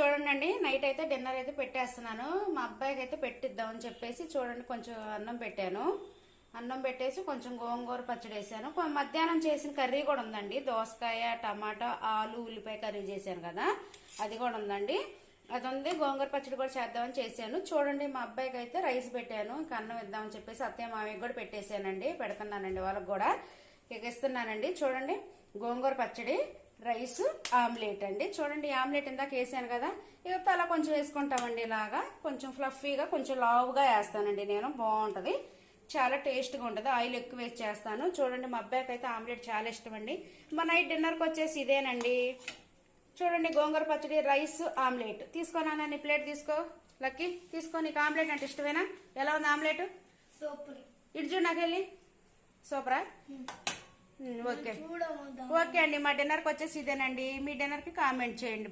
చూడండి నైట్ అయితే డిన్నర్ అయితే పెట్టేస్తున్నాను. మా అబ్బాయికి అయితే పెట్టిద్దామని చెప్పేసి చూడండి కొంచెం అన్నం పెట్టాను. అన్నం పెట్టేసి కొంచెం గోంగూర పచ్చడి వేసాను. మధ్యాహ్నం చేసిన కర్రీ కూడా ఉందండి. దోసకాయ టమాటా ఆలు ఉల్లిపాయ కర్రీ చేశాను కదా అది కూడా ఉందండి. అది ఉంది. గోంగూర పచ్చడి కూడా చేద్దామని చేశాను. చూడండి మా అబ్బాయికి అయితే రైస్ పెట్టాను. ఇంకా అన్నం ఇద్దామని చెప్పేసి అత్తయ్య మామయ్యకి కూడా పెట్టేశానండి. పెడుతున్నానండి వాళ్ళకి కూడా. ఇక ఇస్తున్నానండి. చూడండి గోంగూర పచ్చడి. రైస్ ఆమ్లెట్ అండి. చూడండి ఆమ్లెట్ ఇందాక వేసాను కదా. ఇక తల కొంచెం వేసుకుంటామండి ఇలాగా. కొంచెం ఫ్లఫీగా కొంచెం లావుగా వేస్తానండి నేను. బాగుంటది. చాలా టేస్ట్గా ఉంటుంది. ఆయిల్ ఎక్కువ వేసి చేస్తాను. చూడండి మా అబ్బాయికి అయితే ఆమ్లెట్ చాలా ఇష్టం అండి మా నైట్ డిన్నర్కి వచ్చేసి ఇదేనండి. చూడండి గోంగూర పచ్చడి రైస్ ఆమ్లెట్. తీసుకోనా నీ ప్లేట్ తీసుకో. లక్కీ తీసుకో. నీకు ఆమ్లెట్ అంటే ఇష్టమేనా? ఎలా ఉంది ఆమ్లెట్? సూపర్. ఇటు చూడు నాకు వెళ్ళి సూపరా ఓకే. ఓకే అండి మా డిన్నర్కి వచ్చేసి ఇదేనండి. మీ డిన్నర్కి కామెంట్ చేయండి.